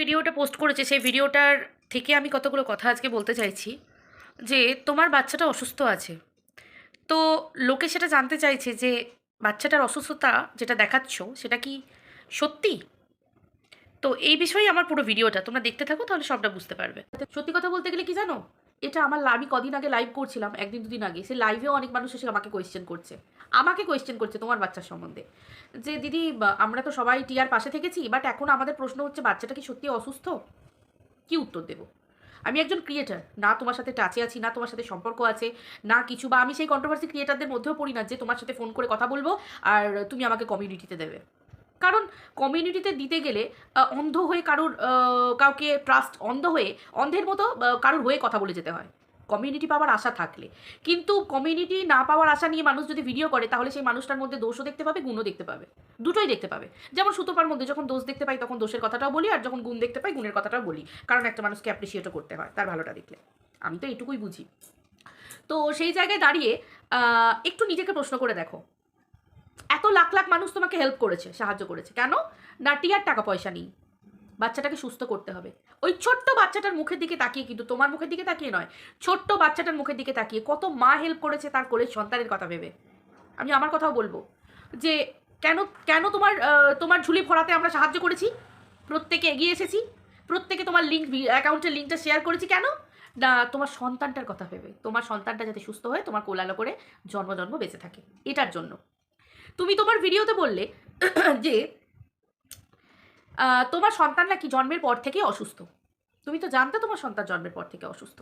ভিডিওটা পোস্ট করেছে, সেই ভিডিওটার থেকে আমি কতগুলো কথা আজকে বলতে চাইছি, যে তোমার বাচ্চাটা অসুস্থ আছে। তো লোকে সেটা জানতে চাইছে যে বাচ্চাটার অসুস্থতা যেটা দেখাচ্ছ, সেটা কি সত্যি? তো এই বিষয়ে আমার পুরো ভিডিওটা, তোমরা দেখতে থাকো তাহলে সবটা বুঝতে পারবে। সত্যি কথা বলতে গেলে কি জানো? এটা আমার আমি কদিন আগে লাইভ করছিলাম, একদিন দুদিন আগে। সে লাইভেও অনেক মানুষ এসে আমাকে কোয়েশ্চেন করছে। আমাকে কোয়েশ্চেন করছে তোমার বাচ্চার সম্বন্ধে। যে, দিদি আমরা তো সবাই টিয়ার পাশে থেকেছি বাট এখন আমাদের প্রশ্ন হচ্ছে, বাচ্চাটা কি সত্যি অসুস্থ? কি উত্তর দেব? আমি একজন ক্রিয়েটার না তোমার সাথে টাচে আছি, না তোমার সাথে সম্পর্ক আছে, না কিছু, বা আমি সেই কন্ট্রোভার্সি ক্রিয়েটারদের মধ্যেও পড়ি না যে তোমার সাথে ফোন করে কথা বলব, আর তুমি আমাকে কমিউনিটিতে দেবে। কারণ কমিউনিটিতে দিতে গেলে অন্ধ হয়ে কারোর কাউকে ট্রাস্ট অন্ধ হয়ে, অন্ধের মতো কারোর হয়ে কথা বলে যেতে হয়। কমিউনিটি পাওয়ার আশা থাকলে। কিন্তু কমিউনিটি না পাওয়ার আশা নিয়ে মানুষ যদি ভিডিও করে, তাহলে সেই মানুষটার মধ্যে দোষও দেখতে পাবে, গুণও দেখতে পাবে। দুটোই দেখতে পাবে। যেমন সুতোপার মধ্যে যখন দোষ দেখতে পাই, তখন দোষের কথাটাও বলি, আর যখন গুণ দেখতে পাই, গুণের কথাটাও বলি। কারণ একটা মানুষকে অ্যাপ্রিসিয়েটও করতে হয়, তার ভালোটা দেখলে। আমি তো এটুকুই বুঝি। তো সেই জায়গায় দাঁড়িয়ে একটু নিজেকে প্রশ্ন করে দেখো। এত লাখ লাখ মানুষ তোমাকে হেল্প করেছে, সাহায্য করেছে। কেন? না টিয়ার টাকা পয়সা নেই। বাচ্চাটাকে সুস্থ করতে হবে। ওই ছোট্ট বাচ্চাটার মুখের দিকে তাকিয়ে কিন্তু তোমার মুখের দিকে তাকিয়ে নয়, ছোট্ট বাচ্চাটার মুখের দিকে তাকিয়ে কত মা হেল্প করেছে তার কোলের সন্তানের কথা ভেবে। আমি আমার কথাও বলব যে, কেন কেন তোমার তোমার ঝুলি ভরাতে আমরা সাহায্য করেছি? প্রত্যেকে এগিয়ে এসেছি। প্রত্যেকে তোমার লিঙ্ক অ্যাকাউন্টের লিঙ্কটা শেয়ার করেছি। কেন? না, তোমার সন্তানটার কথা ভেবে। তোমার সন্তানটা যাতে সুস্থ হয়ে, তোমার কোলালো করে জন্ম জন্ম বেঁচে থাকে। এটার জন্য। তুমি তোমার ভিডিওতে বললে যে তোমার সন্তান নাকি জন্মের পর থেকে অসুস্থ। তুমি তো জানতে তোমার সন্তান জন্মের পর থেকে অসুস্থ।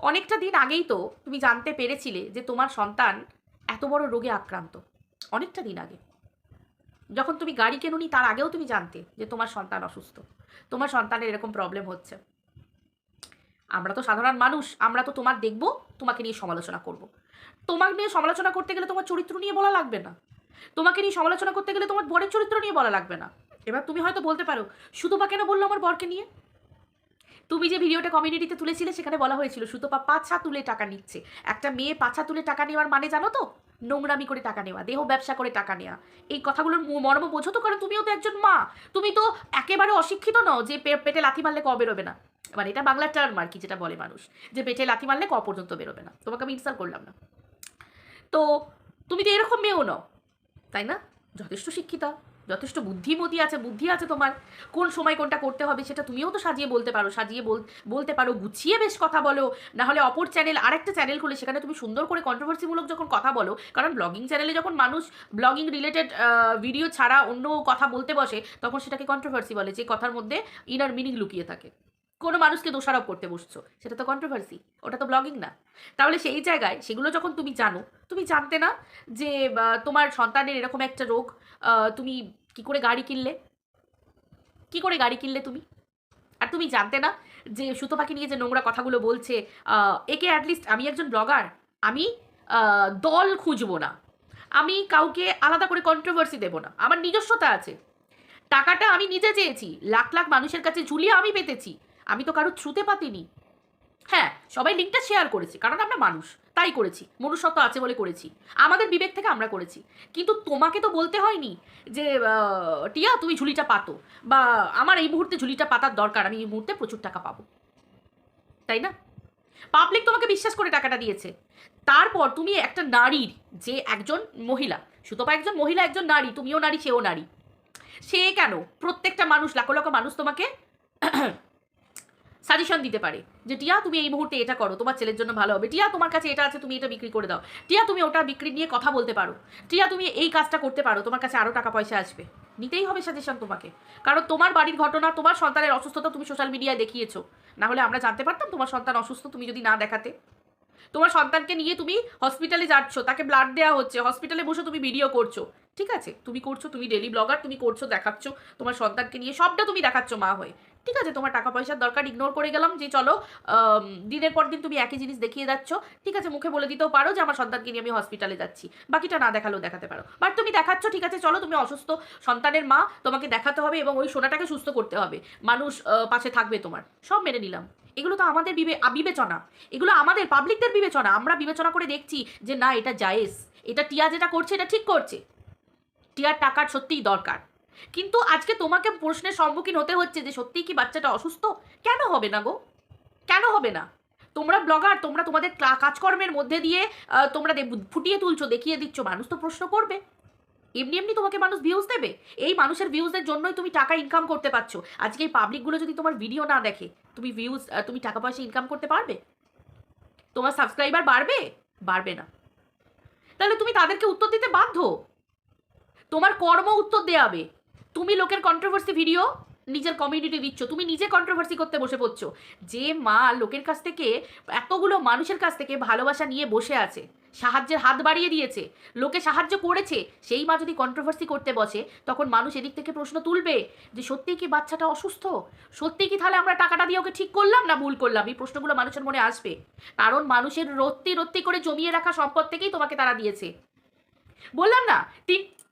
অনেকটা দিন আগেই তো তুমি জানতে পেরেছিলে যে তোমার সন্তান এত বড় রোগে আক্রান্ত। অনেকটা দিন আগে। যখন তুমি গাড়ি কেনুনি, তার আগেও তুমি জানতে যে তোমার সন্তান অসুস্থ। তোমার সন্তানের এরকম প্রবলেম হচ্ছে। আমরা তো সাধারণ মানুষ, আমরা তো তোমার দেখব, তোমাকে নিয়ে সমালোচনা করব। তোমাকে নিয়ে সমালোচনা করতে গেলে তোমার চরিত্র নিয়ে বলা লাগবে না। তোমাকে নিয়ে সমালোচনা করতে গেলে তোমার বরের চরিত্র নিয়ে বলা লাগবে না। এবার তুমি হয়তো বলতে পারো বা কেন বলল আমার বরকে নিয়ে? তুমি যে ভিডিওটা কমিউনিটিতে তুলেছিলে, সেখানে বলা হয়েছিল, সুতপা পাছা তুলে টাকা নিচ্ছে। একটা মেয়ে পাছা তুলে টাকা নেওয়ার মানে জানো তো? নোংরামি করে টাকা নেওয়া, দেহ ব্যবসা করে টাকা নেওয়া। এই কথাগুলোর মর্ম বোঝো তো, কারণ তুমিও তো একজন মা। তুমি তো একেবারে অশিক্ষিত নও যে পেটে লাথি মারলে ক বেরোবে না। মানে এটা বাংলার টার্ম আর কি, যেটা বলে মানুষ, যে পেটে লাথি মারলে ক পর্যন্ত বেরোবে না। তোমাকে আমি ইনসাল্ট করলাম না। তো তুমি তো এরকম মেয়েও নও। তাই না? যথেষ্ট শিক্ষিতা, যথেষ্ট বুদ্ধিমতী আছে, বুদ্ধি আছে তোমার। কোন সময় কোনটা করতে হবে সেটা তুমিও তো সাজিয়ে বলতে পারো, সাজিয়ে বল- বলতে পারো, গুছিয়ে বেশ কথা বলো। না হলে অপর চ্যানেল আরেকটা চ্যানেল খুলে সেখানে তুমি সুন্দর করে কন্ট্রোভার্সিমূলক যখন কথা বলো, কারণ ব্লগিং চ্যানেলে যখন মানুষ ব্লগিং রিলেটেড ভিডিও ছাড়া অন্য কথা বলতে বসে, তখন সেটাকে কন্ট্রোভার্সি বলে, যে কথার মধ্যে ইনার মিনিং লুকিয়ে থাকে। কোনো মানুষকে দোষারোপ করতে বসছো, সেটা তো কন্ট্রোভার্সি ওটা তো ব্লগিং না। তাহলে সেই জায়গায় সেগুলো যখন তুমি জানো, তুমি জানতে না যে তোমার সন্তানের এরকম একটা রোগ তুমি কি করে গাড়ি কিনলে? কি করে গাড়ি কিনলে তুমি? আর তুমি জানতে না যে সুতো পাখি নিয়ে যে নোংরা কথাগুলো বলছে একে অ্যাটলিস্ট আমি একজন ব্লগার আমি দল খুঁজবো না। আমি কাউকে আলাদা করে কন্ট্রোভার্সি দেবো না। আমার নিজস্বতা আছে। টাকাটা আমি নিজে চেয়েছি, লাখ লাখ মানুষের কাছে ঝুলিয়ে আমি পেতেছি। আমি তো থ্রুতে পাতিনি। হ্যাঁ সবাই লিঙ্কটা শেয়ার করেছি, কারণ আমরা মানুষ। তাই করেছি, মনুষ্যত্ব আছে বলে করেছি। আমাদের বিবেক থেকে আমরা করেছি। কিন্তু তোমাকে তো বলতে হয়নি যে টিয়া, তুমি ঝুলিটা পাতো। বা আমার এই মুহূর্তে ঝুলিটা পাতার দরকার, আমি এই মুহূর্তে প্রচুর টাকা পাবো। তাই না? পাবলিক তোমাকে বিশ্বাস করে টাকাটা দিয়েছে। তারপর তুমি একটা নারীর যে একজন মহিলা, সুতপা একজন মহিলা, একজন নারী, তুমিও নারী, সেও নারী। সে কেন? প্রত্যেকটা মানুষ, লাখো লাখো মানুষ তোমাকে সাজেশন দিতে পারে যে, টিয়া, তুমি এই মুহূর্তে এটা করো, তোমার ছেলের জন্য ভালো হবে। টিয়া, তোমার কাছে এটা আছে, তুমি এটা বিক্রি করে দাও। টিয়া, তুমি ওটা বিক্রি নিয়ে কথা বলতে পারো। টিয়া, তুমি এই কাজটা করতে পারো, তোমার কাছে আরও টাকা পয়সা আসবে। নিতেই হবে সাজেশন তোমাকে। কারণ তোমার বাড়ির ঘটনা, তোমার সন্তানের অসুস্থতা তুমি সোশ্যাল মিডিয়ায় দেখিয়েছো। না হলে আমরা জানতে পারতাম তোমার সন্তান অসুস্থ, তুমি যদি না দেখাতে। তোমার সন্তানকে নিয়ে তুমি হসপিটালে যাচ্ছ, তাকে ব্লাড দেওয়া হচ্ছে হসপিটালে বসে তুমি ভিডিও করছ। ঠিক আছে? তুমি করছ, তুমি ডেলি ব্লগার তুমি করছ, দেখাচ্ছ, তোমার সন্তানকে নিয়ে সবটা তুমি দেখাচ্ছ মা হয়ে। ঠিক আছে, তোমার টাকা পয়সার দরকার ইগনোর করে গেলাম যে চলো দিনের পর দিন তুমি একই জিনিস দেখিয়ে যাচ্ছ। ঠিক আছে, মুখে বলে দিতেও পারো যে আমার সন্তানকে নিয়ে আমি হসপিটালে যাচ্ছি। বাকিটা না দেখালেও দেখাতে পারো। বাট তুমি দেখাচ্ছ, ঠিক আছে, চলো, তুমি অসুস্থ সন্তানের মা, তোমাকে দেখাতে হবে এবং ওই সোনাটাকে সুস্থ করতে হবে। মানুষ পাশে থাকবে তোমার। সব মেনে নিলাম। এগুলো তো আমাদের বিবে বিবেচনা। এগুলো আমাদের পাবলিকদের বিবেচনা। আমরা বিবেচনা করে দেখছি যে না, এটা জায়েজ। এটা টিয়া যেটা করছে, এটা ঠিক করছে। টিয়ার টাকার সত্যিই দরকার। কিন্তু আজকে তোমাকে প্রশ্নের সম্মুখীন হতে হচ্ছে যে সত্যিই কি বাচ্চাটা অসুস্থ? কেন হবে না গো? কেন হবে না? তোমরা ব্লগার, তোমরা তোমাদের কাজকর্মের মধ্যে দিয়ে তোমরা ফুটিয়ে তুলছো, দেখিয়ে দিচ্ছ, মানুষ তো প্রশ্ন করবে। এমনি এমনি তোমাকে মানুষ ভিউজ দেবে। এই মানুষের ভিউজের জন্যই তুমি টাকা ইনকাম করতে পারছ। আজকে এই পাবলিকগুলো যদি তোমার ভিডিও না দেখে, তুমি ভিউজ তুমি টাকা পয়সা ইনকাম করতে পারবে? তোমার সাবস্ক্রাইবার বাড়বে? বাড়বে না। তাহলে তুমি তাদেরকে উত্তর দিতে বাধ্য? তোমার কর্ম উত্তর দেওয়াবে তুমি লোকের কন্ট্রোভার্সি ভিডিও নিজের কমিউনিটি দিচ্ছ, তুমি নিজে কন্ট্রোভার্সি করতে বসে পড়ছো। যে মা লোকের কাছ থেকে, এতগুলো মানুষের কাছ থেকে ভালোবাসা নিয়ে বসে আছে, সাহায্যের হাত বাড়িয়ে দিয়েছে, লোকে সাহায্য করেছে, সেই মা যদি কন্ট্রোভার্সি করতে বসে, তখন মানুষ এদিক থেকে প্রশ্ন তুলবে যে সত্যিই কি বাচ্চাটা অসুস্থ? সত্যিই কি তাহলে আমরা টাকাটা দিয়ে ওকে ঠিক করলাম না ভুল করলাম? এই প্রশ্নগুলো মানুষের মনে আসবে। কারণ মানুষের রত্তি রত্তি করে জমিয়ে রাখা সম্পদ থেকেই তোমাকে তারা দিয়েছে। বললাম না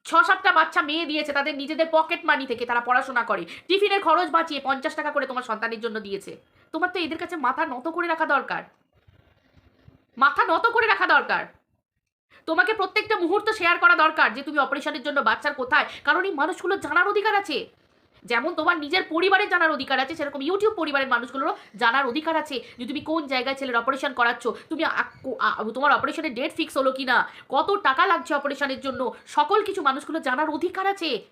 ছ সাতটা বাচ্চা মেয়ে দিয়েছে, তাদের নিজেদের পকেট মানি থেকে তারা পড়াশোনা করে। টিফিনের খরচ বাঁচিয়ে পঞ্চাশ টাকা করে তোমার সন্তানের জন্য দিয়েছে। তোমার তো এদের কাছে মাথা নত করে রাখা দরকার। মাথা নত করে রাখা দরকার। তোমাকে প্রত্যেকটা মুহূর্ত শেয়ার করা দরকার যে তুমি অপারেশনের জন্য বাচ্চার কোথায়। কারণ এই মানুষগুলো জানার অধিকার আছে। যেমন তোমার নিজের পরিবারের জানার অধিকার আছে, সেরকম ইউটিউব পরিবারের মানুষগুলোরও জানার অধিকার আছে যে তুমি কোন জায়গায় ছেলের অপারেশন করাচ্ছ, তুমি কো- তোমার অপারেশনের ডেট ফিক্স হলো কিনা, কত টাকা লাগছে অপারেশনের জন্য, সকল কিছু মানুষগুলো জানার অধিকার আছে।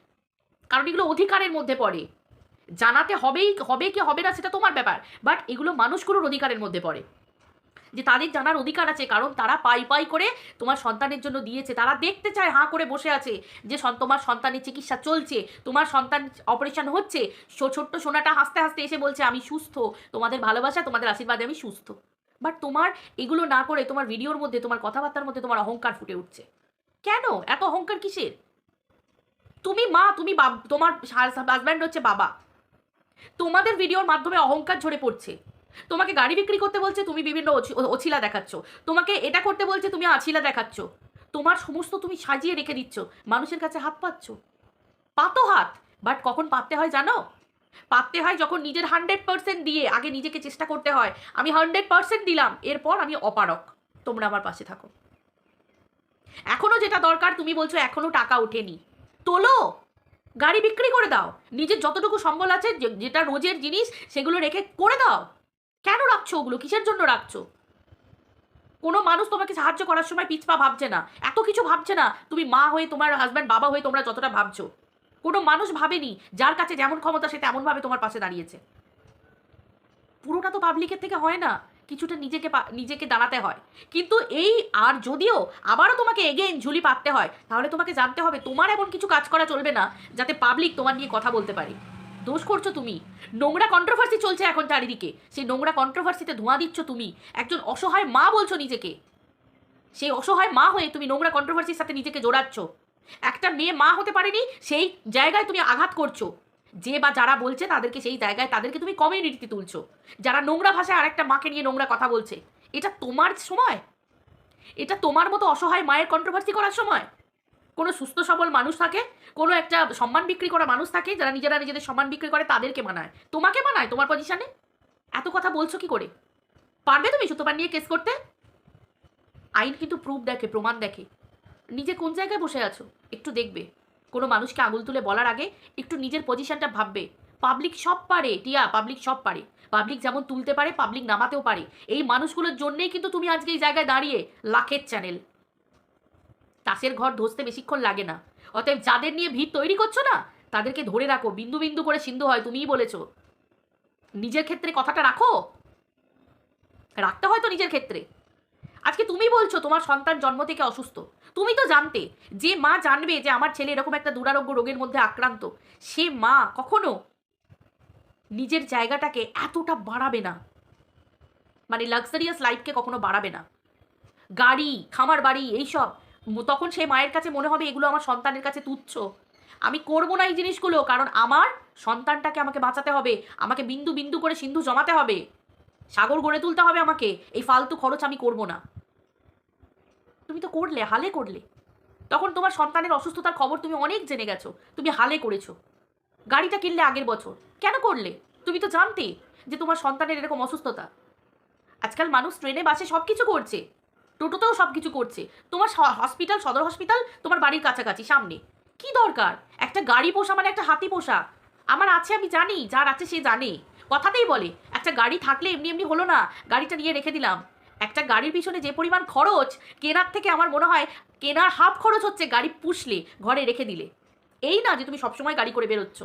কারণ এগুলো অধিকারের মধ্যে পড়ে। জানাতে হবেই হবে কি হবে না সেটা তোমার ব্যাপার বাট এগুলো মানুষগুলোর অধিকারের মধ্যে পড়ে। যে তাদের জানার অধিকার আছে, কারণ তারা পাই পাই করে তোমার সন্তানের জন্য দিয়েছে। তারা দেখতে চায়, হাঁ করে বসে আছে যে তোমার সন্তানের চিকিৎসা চলছে, তোমার সন্তান অপারেশন হচ্ছে। ছোট্ট সোনাটা হাসতে হাসতে এসে বলছে, আমি সুস্থ, তোমাদের ভালোবাসা, তোমাদের আশীর্বাদে আমি সুস্থ। বাট তোমার এগুলো না করে, তোমার ভিডিওর মধ্যে, তোমার কথাবার্তার মধ্যে তোমার অহংকার ফুটে উঠছে। কেন? এত অহংকার কিসের? তুমি মা, তুমি তোমার হাজব্যান্ড হচ্ছে বাবা। তোমাদের ভিডিওর মাধ্যমে অহংকার ঝরে পড়ছে। তোমাকে গাড়ি বিক্রি করতে বলছে, তুমি বিভিন্ন অছিলা দেখাচ্ছ। তোমাকে এটা করতে বলছে, তুমি আছিলা দেখাচ্ছ। তোমার সমস্ত তুমি সাজিয়ে রেখে দিচ্ছ। মানুষের কাছে হাত পাচ্ছ। পাতো হাত বাট কখন পাততে হয় জানো? পাততে হয় যখন নিজের হান্ড্রেড পার্সেন্ট দিয়ে আগে নিজেকে চেষ্টা করতে হয়। আমি হান্ড্রেড পার্সেন্ট দিলাম, এরপর আমি অপারক। তোমরা আমার পাশে থাকো। এখনও যেটা দরকার, তুমি বলছো এখনও টাকা ওঠেনি। তোলো! গাড়ি বিক্রি করে দাও। নিজের যতটুকু সম্বল আছে যেটা রোজের জিনিস, সেগুলো রেখে করে দাও। কেন রাখছো ওগুলো? কিসের জন্য রাখছো? কোনো মানুষ তোমাকে সাহায্য করার সময় পিছপা ভাবছে না। এত কিছু ভাবছে না। তুমি মা হয়ে, তোমার হাজব্যান্ড বাবা হয়ে তোমরা যতটা ভাবছ। কোনো মানুষ ভাবেনি যার কাছে যেমন ক্ষমতা সে তেমনভাবে তোমার পাশে দাঁড়িয়েছে। পুরোটা তো পাবলিকের থেকে হয় না। কিছুটা নিজেকে নিজেকে দাঁড়াতে হয়। কিন্তু এই, আর যদিও আবারও তোমাকে এগেইন ঝুলি পাততে হয়, তাহলে তোমাকে জানতে হবে তোমার এমন কিছু কাজ করা চলবে না, যাতে পাবলিক তোমার নিয়ে কথা বলতে পারে। দোষ করছ তুমি। নোংরা কন্ট্রোভার্সি চলছে এখন চারিদিকে। সেই নোংরা কন্ট্রোভার্সিতে ধোঁয়া দিচ্ছ তুমি। একজন অসহায় মা বলছো নিজেকে। সেই অসহায় মা হয়ে তুমি নোংরা কন্ট্রোভার্সির সাথে নিজেকে জোড়াচ্ছ। একটা মেয়ে মা হতে পারেনি, সেই জায়গায় তুমি আঘাত করছ। যে বা যারা বলছে তাদেরকে সেই জায়গায় তাদেরকে তুমি কমিউনিটিতে তুলছো। যারা নোংরা ভাষায় আরেকটা মাকে নিয়ে নোংরা কথা বলছে, এটা তোমার সময়? এটা তোমার মতো অসহায় মায়ের কন্ট্রোভার্সি করার সময়? কোনো সুস্থ সবল মানুষ থাকে, কোনো একটা সম্মান বিক্রি করা মানুষ থাকে, যারা নিজেরা নিজেদের সম্মান বিক্রি করে তাদেরকে মানায়। তোমাকে মানায়? তোমার পজিশনে এত কথা বলছো কি করে? পারবে তুমি সুতোপান নিয়ে কেস করতে? আইন কিন্তু প্রুফ দেখে, প্রমাণ দেখে। নিজে কোন জায়গায় বসে আছো? একটু দেখবে। কোনো মানুষকে আঙুল তুলে বলার আগে একটু নিজের পজিশনটা ভাববে। পাবলিক সব পারে, টিয়া পাবলিক সব পারে। পাবলিক যেমন তুলতে পারে পাবলিক নামাতেও পারে। এই মানুষগুলোর জন্যেই কিন্তু তুমি আজকে এই জায়গায় দাঁড়িয়ে লাখের চ্যানেল তাসের ঘর ধসতে বেশিক্ষণ লাগে না। অতএব যাদের নিয়ে ভিড় তৈরি করছ না, তাদেরকে ধরে রাখো, বিন্দু বিন্দু করে সিন্ধু হয়, তুমিই বলেছ। নিজের ক্ষেত্রে কথাটা রাখো। রাখতে হয় তো নিজের ক্ষেত্রে। আজকে তুমি বলছো তোমার সন্তান জন্ম থেকে অসুস্থ। তুমি তো জানতে, যে মা জানবে যে আমার ছেলে এরকম একটা দুরারোগ্য রোগের মধ্যে আক্রান্ত, সে মা কখনো নিজের জায়গাটাকে এতটা বাড়াবে না। মানে লাক্সারিয়াস লাইফকে কখনো বাড়াবে না। গাড়ি, খামার বাড়ি, এইসব তখন সে মায়ের কাছে মনে হবে এগুলো আমার সন্তানের কাছে তুচ্ছ। আমি করব না এই জিনিসগুলো, কারণ আমার সন্তানটাকে আমাকে বাঁচাতে হবে, আমাকে বিন্দু বিন্দু করে সিন্ধু জমাতে হবে। সাগর গড়ে তুলতে হবে আমাকে, এই ফালতু খরচ আমি করব না। তুমি তো করলে, হালে করলে। তখন তোমার সন্তানের অসুস্থতার খবর তুমি অনেক জেনে গেছো, তুমি হালে করেছ। গাড়িটা কিনলে আগের বছর, কেন করলে? তুমি তো জানতে যে তোমার সন্তানের এরকম অসুস্থতা। আজকাল মানুষ ট্রেনে, বাসে সব কিছু করছে। টোটোতেও সব কিছু করছে। তোমার হসপিটাল সদর হসপিটাল তোমার বাড়ির কাছাকাছি, সামনে। কি দরকার? একটা গাড়ি পোষা মানে একটা হাতি পোষা। আমার আছে, আমি জানি, যার আছে সে জানে। কথাতেই বলে, একটা গাড়ি থাকলে এমনি এমনি হলো না, গাড়িটা নিয়ে রেখে দিলাম। একটা গাড়ির পিছনে যে পরিমাণ খরচ, কেনার থেকে আমার মনে হয় কেনার হাফ খরচ হচ্ছে গাড়ি পুষলে, ঘরে রেখে দিলে। এই না যে তুমি সবসময় গাড়ি করে বেরোচ্ছ।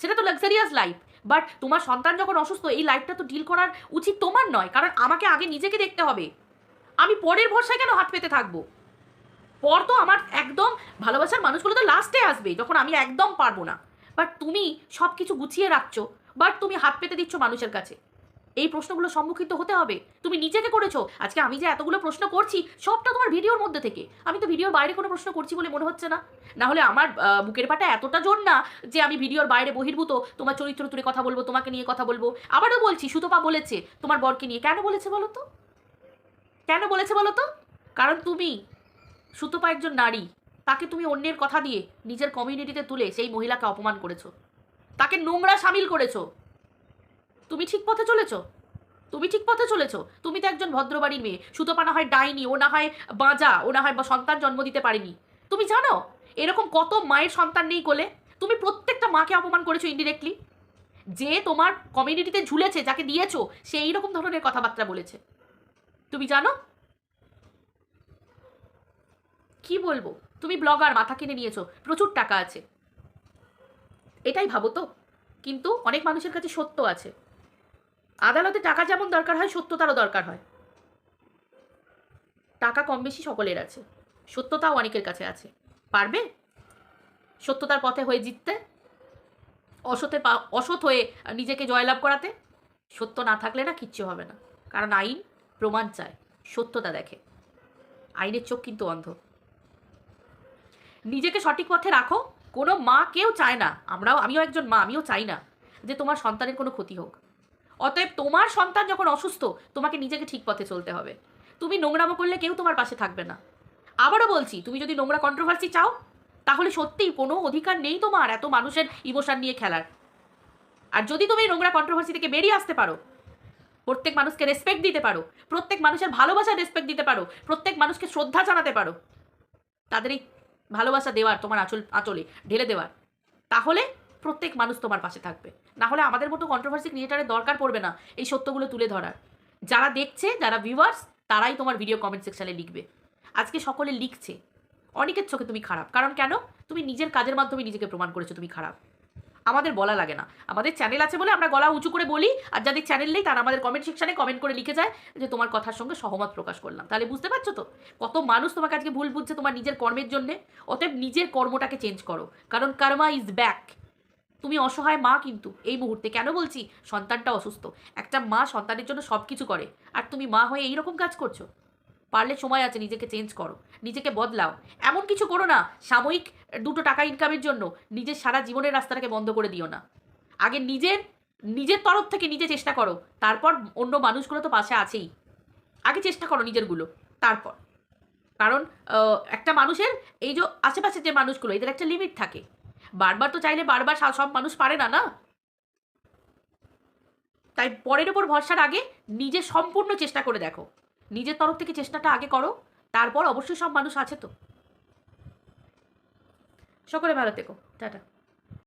সেটা তো লাক্সারিয়াস লাইফ বাট তোমার সন্তান যখন অসুস্থ, এই লাইফটা তো ডিল করার উচিত তোমার নয়, কারণ আমাকে আগে নিজেকে দেখতে হবে। আমি পরের ভরসায় কেন হাত পেতে থাকব? পর তো আমার একদম ভালোবাসার মানুষগুলো তো লাস্টে আসবে, যখন আমি একদম পারব না। বাট তুমি সব কিছু গুছিয়ে রাখছো বাট তুমি হাত পেতে দিচ্ছ মানুষের কাছে। এই প্রশ্নগুলো সম্মুখীন হতে হবে। তুমি নিজেকে করেছ। আজকে আমি যে এতগুলো প্রশ্ন করছি, সবটা তোমার ভিডিওর মধ্যে থেকে। আমি তো ভিডিওর বাইরে কোনো প্রশ্ন করছি বলে মনে হচ্ছে না। না হলে আমার বুকের পাটা এতটা জোর না যে আমি ভিডিওর বাইরে বহির্ভূত, তোমার চরিত্র তুলে কথা বলব, তোমাকে নিয়ে কথা বলব। আবারও বলছি, সুতপা বলেছে, তোমার বরকে নিয়ে। কেন বলেছে বলো তো? কেন বলেছে বলো তো? কারণ তুমি সুতপা একজন নারী। তাকে তুমি অন্যের কথা দিয়ে নিজের কমিউনিটিতে তুলে সেই মহিলাকে অপমান করেছ। তাকে নোংরা সামিল করেছ। তুমি ঠিক পথে চলেছো? তুমি ঠিক পথে চলেছো? তুমি তো একজন ভদ্রবাড়ির মেয়ে। সুতপা না হয় ডাইনি, ও না হয় বাঁজা, ও না হয় বা সন্তান জন্ম দিতে পারেনি। তুমি জানো, এরকম কত মায়ের সন্তান নেই কোলে? তুমি প্রত্যেকটা মাকে অপমান করেছ ইনডিরেক্টলি যে তোমার কমিউনিটিতে ঝুলেছে, যাকে দিয়েছ সে এইরকম ধরনের কথাবার্তা বলেছে। তুমি জানো? কি বলব? তুমি ব্লগার, মাথা কিনে নিয়েছো, প্রচুর টাকা আছে। এটাই ভাবো তো। কিন্তু অনেক মানুষের কাছে সত্য আছে। আদালতে টাকা যেমন দরকার হয়, সত্যতারও দরকার হয়। টাকা কম বেশি সকলের আছে। সত্যতাও অনেকের কাছে আছে। পারবে? সত্যতার পথে হয়ে জিততে? অসতে অসৎ হয়ে নিজেকে জয়লাভ করাতে? সত্য না থাকলে না কিচ্ছু হবে না। কারণ আইন প্রমাণ চায়, সত্যতা দেখে। আইনের চোখ কিন্তু অন্ধ। নিজেকে সঠিক পথে রাখো, কোনো মা কেউ চায় না, আমরাও, আমিও একজন মা, আমিও চাই না, যে তোমার সন্তানের কোনো ক্ষতি হোক। অতএব তোমার সন্তান যখন অসুস্থ, তোমাকে নিজেকে ঠিক পথে চলতে হবে। তুমি নোংরামো করলে কেউ তোমার পাশে থাকবে না। আবারও বলছি, তুমি যদি নোংরা কন্ট্রোভার্সি চাও, তাহলে সত্যিই কোনো অধিকার নেই তোমার, এত মানুষের ইমোশন নিয়ে খেলার। আর যদি তুমি নোংরা কন্ট্রোভার্সি থেকে বেরিয়ে আসতে পারো প্রত্যেক মানুষকে রেসপেক্ট দিতে পারো। প্রত্যেক মানুষের ভালোবাসার রেসপেক্ট দিতে পারো। প্রত্যেক মানুষকে শ্রদ্ধা জানাতে পারো। তাদের এই ভালোবাসা দেওয়ার, তোমার আঁচল, আঁচলে ঢেলে দেওয়ার, তাহলে প্রত্যেক মানুষ তোমার পাশে থাকবে। না হলে আমাদের মতো কন্ট্রোভার্সি ক্রিয়েটারের দরকার পড়বে না এই সত্যগুলো তুলে ধরার। যারা দেখছে, যারা ভিউয়ার্স তারাই তোমার ভিডিও কমেন্ট সেকশানে লিখবে। আজকে সকলে লিখছে। অনেকের চোখে তুমি খারাপ। কারণ কেন? তুমি নিজের কাজের মাধ্যমে নিজেকে প্রমাণ করেছ তুমি খারাপ। আমাদের বলা লাগে না। আমাদের চ্যানেল আছে বলে আমরা গলা উঁচু করে বলি, আর যাদের চ্যানেল নেই তারা আমাদের কমেন্ট সেকশানে কমেন্ট করে লিখে যায় যে তোমার কথার সঙ্গে সহমত প্রকাশ করলাম। তাহলে বুঝতে পারছ তো? কত মানুষ তোমাকে আজকে ভুল বুঝছে তোমার নিজের কর্মের জন্যে। অতএব নিজের কর্মটাকে চেঞ্জ করো। কারণ কর্মা ইজ ব্যাক তুমি অসহায় মা কিন্তু এই মুহূর্তে। কেন বলছি? সন্তানটা অসুস্থ। একটা মা সন্তানের জন্য সব কিছু করে। আর তুমি মা হয়ে এইরকম কাজ করছ? পারলে সময় আছে, নিজেকে চেঞ্জ করো, নিজেকে বদলাও। এমন কিছু করো না, সাময়িক দুটো টাকা ইনকামের জন্য নিজের সারা জীবনের রাস্তাটাকে বন্ধ করে দিও না। আগে নিজের নিজের তরফ থেকে নিজে চেষ্টা করো, তারপর অন্য মানুষগুলো তো পাশে আছেই। আগে চেষ্টা করো নিজেরগুলো, তারপর। কারণ একটা মানুষের, এই যে আশেপাশে যে মানুষগুলো, এদের একটা লিমিট থাকে। বারবার তো চাইলে বারবার সব মানুষ পারে না না? তাই পরের ওপর ভরসার আগে নিজে সম্পূর্ণ চেষ্টা করে দেখো। নিজের তরফ থেকে চেষ্টাটা আগে করো, তারপর অবশ্যই সব মানুষ আছে তো। সকলে ভালো থেকো, টাটা।